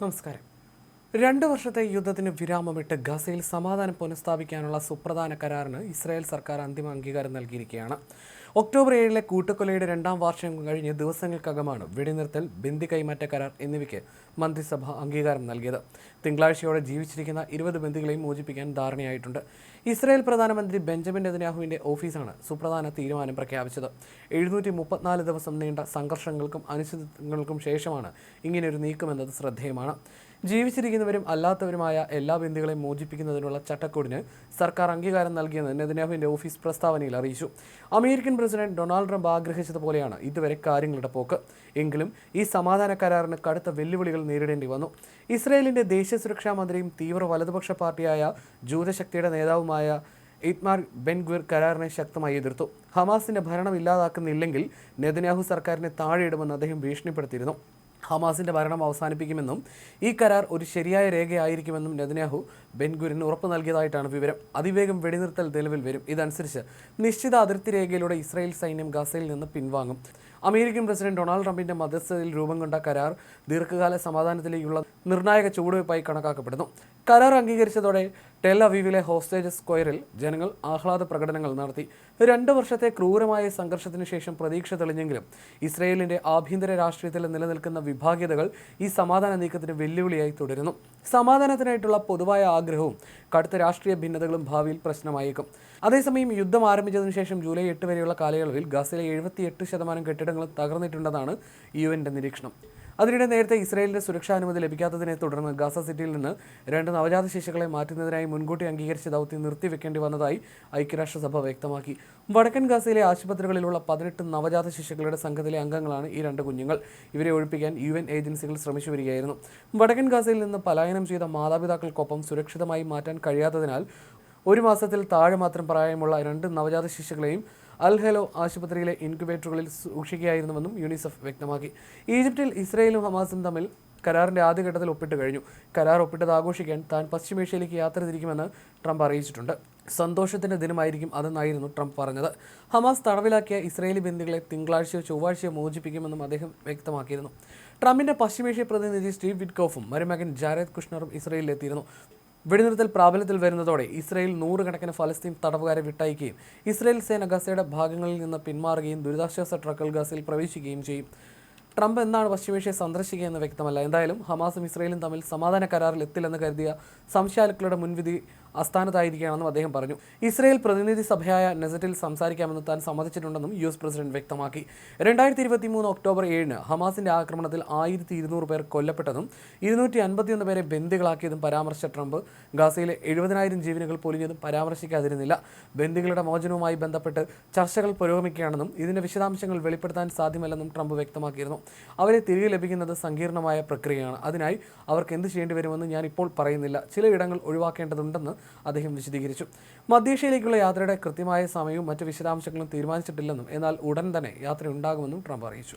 നമസ്കാരം. രണ്ട് വർഷത്തെ യുദ്ധത്തിന് വിരാമമിട്ട് ഗസയിൽ സമാധാനം പുനഃസ്ഥാപിക്കാനുള്ള സുപ്രധാന കരാറിന് ഇസ്രായേൽ സർക്കാർ അന്തിമ അംഗീകാരം നൽകിയിരിക്കുകയാണ്. ഒക്ടോബർ ഏഴിലെ കൂട്ടക്കൊലയുടെ രണ്ടാം വാർഷികം കഴിഞ്ഞ് ദിവസങ്ങൾക്കകമാണ് വെടിനിർത്തൽ ബന്ദി കൈമാറ്റ കരാർ എന്നിവയ്ക്ക് മന്ത്രിസഭ അംഗീകാരം നൽകിയത്. തിങ്കളാഴ്ചയോടെ ജീവിച്ചിരിക്കുന്ന ഇരുപത് ബന്ദികളെയും മോചിപ്പിക്കാൻ ധാരണയായിട്ടുണ്ട്. ഇസ്രായേൽ പ്രധാനമന്ത്രി ബെഞ്ചമിൻ നെതന്യാഹുവിന്റെ ഓഫീസാണ് സുപ്രധാന തീരുമാനം പ്രഖ്യാപിച്ചത്. എഴുന്നൂറ്റി മുപ്പത്തിനാല് ദിവസം നീണ്ട സംഘർഷങ്ങൾക്കും അനിശ്ചിതങ്ങൾക്കും ശേഷമാണ് ഇങ്ങനെയൊരു നീക്കമെന്നത് ശ്രദ്ധേയമാണ്. ജീവിച്ചിരിക്കുന്നവരും അല്ലാത്തവരുമായ എല്ലാ ബന്ദികളെയും മോചിപ്പിക്കുന്നതിനുള്ള ചട്ടക്കൂടിന് സർക്കാർ അംഗീകാരം നൽകിയെന്ന് നെതന്യാഹുവിന്റെ ഓഫീസ് പ്രസ്താവനയിൽ അറിയിച്ചു. അമേരിക്കൻ പ്രസിഡന്റ് ഡൊണാൾഡ് ട്രംപ് ആഗ്രഹിച്ചതുപോലെയാണ് ഇതുവരെ കാര്യങ്ങളുടെ പോക്ക്. എങ്കിലും ഈ സമാധാന കരാറിന് കടുത്ത വെല്ലുവിളികൾ നേരിടേണ്ടി വന്നു. ഇസ്രയേലിന്റെ ദേശീയ സുരക്ഷാ മന്ത്രിയും തീവ്ര വലതുപക്ഷ പാർട്ടിയായ ജൂതശക്തിയുടെ നേതാവുമായ ഇത്മാർ ബെൻഗ്വിർ കരാറിനെ ശക്തമായി എതിർത്തു. ഹമാസിന്റെ ഭരണം ഇല്ലാതാക്കുന്നില്ലെങ്കിൽ നെതന്യാഹു സർക്കാരിനെ താഴെയിടുമെന്ന് അദ്ദേഹം ഭീഷണിപ്പെടുത്തിയിരുന്നു. ഹമാസിന്റെ ഭരണം അവസാനിപ്പിക്കുമെന്നും ഈ കരാർ ഒരു ശരിയായ രേഖയായിരിക്കുമെന്നും നെതന്യാഹു ബെൻഗുരിന് ഉറപ്പ് നൽകിയതായിട്ടാണ് വിവരം. അതിവേഗം വെടിനിർത്തൽ നിലവിൽ വരും. ഇതനുസരിച്ച് നിശ്ചിത അതിർത്തി രേഖയിലൂടെ ഇസ്രായേൽ സൈന്യം ഗസയിൽ നിന്ന് പിൻവാങ്ങും. അമേരിക്കൻ പ്രസിഡന്റ് ഡൊണാൾഡ് ട്രംപിന്റെ മധ്യസ്ഥതയിൽ രൂപം കൊണ്ട കരാർ ദീർഘകാല സമാധാനത്തിലേക്കുള്ള നിർണായക ചുവടുവയ്പായി കണക്കാക്കപ്പെടുന്നു. കരാർ അംഗീകരിച്ചതോടെ ടെൽ അവീവിലെ ഹോസ്റ്റേജ് സ്ക്വയറിൽ ജനങ്ങൾ ആഹ്ലാദ പ്രകടനങ്ങൾ നടത്തി. രണ്ട് വർഷത്തെ ക്രൂരമായ സംഘർഷത്തിന് ശേഷം പ്രതീക്ഷ തെളിഞ്ഞെങ്കിലും ഇസ്രയേലിന്റെ ആഭ്യന്തര രാഷ്ട്രീയത്തിൽ നിലനിൽക്കുന്ന വിഭാഗ്യതകൾ ഈ സമാധാന നീക്കത്തിന് വെല്ലുവിളിയായി തുടരുന്നു. സമാധാനത്തിനായിട്ടുള്ള പൊതുവായ ആഗ്രഹവും കടുത്ത രാഷ്ട്രീയ ഭിന്നതകളും ഭാവിയിൽ പ്രശ്നമായേക്കും. അതേസമയം യുദ്ധം ആരംഭിച്ചതിനു ശേഷം ജൂലൈ എട്ട് വരെയുള്ള കാലയളവിൽ ഗസയിലെ എഴുപത്തിയെട്ട് ശതമാനം കെട്ടിടങ്ങളും തകർന്നിട്ടുണ്ടെന്നാണ് യു എന്റെ നിരീക്ഷണം. അതിനിടെ നേരത്തെ ഇസ്രായേലിന്റെ സുരക്ഷാ അനുമതി ലഭിക്കാത്തതിനെ തുടർന്ന് ഗാസ സിറ്റിയിൽ നിന്ന് രണ്ട് നവജാത ശിശുക്കളെ മാറ്റുന്നതിനായി മുൻകൂട്ടി അംഗീകരിച്ച ദൗത്യം നിർത്തിവെക്കേണ്ടി വന്നതായി ഐക്യരാഷ്ട്രസഭ വ്യക്തമാക്കി. വടക്കൻ ഗാസയിലെ ആശുപത്രികളിലുള്ള പതിനെട്ട് നവജാത ശിശുക്കളുടെ സംഘത്തിലെ അംഗങ്ങളാണ് ഈ രണ്ട് കുഞ്ഞുങ്ങൾ. ഇവരെ ഒഴിപ്പിക്കാൻ യു എൻ ഏജൻസികൾ ശ്രമിച്ചു വരികയായിരുന്നു. വടക്കൻ ഗാസയിൽ നിന്ന് പലായനം ചെയ്ത മാതാപിതാക്കൾക്കൊപ്പം സുരക്ഷിതമായി മാറ്റാൻ കഴിയാത്തതിനാൽ ഒരു മാസത്തിൽ താഴെ മാത്രം പ്രായമുള്ള രണ്ട് നവജാത ശിശുക്കളെയും അൽ ഹെലോ ആശുപത്രിയിലെ ഇൻക്യുബേറ്ററുകളിൽ സൂക്ഷിക്കുകയായിരുന്നുവെന്നും യൂണിസെഫ് വ്യക്തമാക്കി. ഈജിപ്തിൽ ഇസ്രയേലും ഹമാസും തമ്മിൽ കരാറിന്റെ ആദ്യഘട്ടത്തിൽ ഒപ്പിട്ട് കഴിഞ്ഞു. കരാർ ഒപ്പിട്ടത് ആഘോഷിക്കാൻ താൻ പശ്ചിമേഷ്യയിലേക്ക് യാത്ര തിരിക്കുമെന്ന് ട്രംപ് അറിയിച്ചിട്ടുണ്ട്. സന്തോഷത്തിന്റെ ദിനമായിരിക്കും അതെന്നായിരുന്നു ട്രംപ് പറഞ്ഞത്. ഹമാസ് തടവിലാക്കിയ ഇസ്രയേലി ബന്ദികളെ തിങ്കളാഴ്ചയോ ചൊവ്വാഴ്ചയോ മോചിപ്പിക്കുമെന്നും അദ്ദേഹം വ്യക്തമാക്കിയിരുന്നു. ട്രംപിന്റെ പശ്ചിമേഷ്യ പ്രതിനിധി സ്റ്റീവ് വിറ്റ്കോഫും മരുമകൻ ജാരദ് കുഷ്ണറും ഇസ്രയേലിലെത്തിയിരുന്നു. വെടിനിർത്തൽ പ്രാബല്യത്തിൽ വരുന്നതോടെ ഇസ്രയേൽ നൂറുകണക്കിന് ഫലസ്തീൻ തടവുകാരെ വിട്ടയക്കുകയും ഇസ്രയേൽ സേന ഗസയുടെ ഭാഗങ്ങളിൽ നിന്ന് പിന്മാറുകയും ദുരിതാശ്വാസ ട്രക്കുകൾ ഗസയിൽ പ്രവേശിക്കുകയും ചെയ്യും. ട്രംപ് എന്നാണ് പശ്ചിമേഷ്യ സന്ദർശിക്കുകയെന്ന് വ്യക്തമല്ല. എന്തായാലും ഹമാസും ഇസ്രയേലും തമ്മിൽ സമാധാന കരാറിൽ എത്തില്ലെന്ന് കരുതിയ സംശയാലുക്കളുടെ മുൻവിധി അസ്ഥാനത്തായിരിക്കുകയാണെന്നും അദ്ദേഹം പറഞ്ഞു. ഇസ്രയേൽ പ്രതിനിധി സഭയായ നെസറ്റിൽ സംസാരിക്കാമെന്ന് താൻ സമ്മതിച്ചിട്ടുണ്ടെന്നും യു എസ് പ്രസിഡന്റ് വ്യക്തമാക്കി. രണ്ടായിരത്തി ഇരുപത്തി മൂന്ന് ഒക്ടോബർ ഏഴിന് ഹമാസിന്റെ ആക്രമണത്തിൽ ആയിരത്തി ഇരുന്നൂറ് പേർ കൊല്ലപ്പെട്ടതും ഇരുന്നൂറ്റി അൻപത്തിയൊന്ന് പേരെ ബന്ദികളാക്കിയതും പരാമർശിച്ച ട്രംപ് ഗാസയിലെ എഴുപതിനായിരം ജീവനുകൾ പൊലിഞ്ഞതും പരാമർശിക്കാതിരുന്നില്ല. ബന്ദികളുടെ മോചനവുമായി ബന്ധപ്പെട്ട് ചർച്ചകൾ പുരോഗമിക്കുകയാണെന്നും ഇതിന്റെ വിശദാംശങ്ങൾ വെളിപ്പെടുത്താൻ സാധ്യമല്ലെന്നും ട്രംപ് വ്യക്തമാക്കിയിരുന്നു. അവരെ തിരികെ ലഭിക്കുന്നത് സങ്കീർണമായ പ്രക്രിയയാണ്. അതിനായി അവർക്ക് എന്ത് ചെയ്യേണ്ടി വരുമെന്ന് ഞാൻ ഇപ്പോൾ പറയുന്നില്ല. ചില ഇടങ്ങൾ ഒഴിവാക്കേണ്ടതുണ്ടെന്ന് അദ്ദേഹം വിശദീകരിച്ചു. മധ്യേഷ്യയിലേക്കുള്ള യാത്രയുടെ കൃത്യമായ സമയവും മറ്റ് വിശദാംശങ്ങളും തീരുമാനിച്ചിട്ടില്ലെന്നും എന്നാൽ ഉടൻ തന്നെ യാത്രയുണ്ടാകുമെന്നും ട്രംപ് അറിയിച്ചു.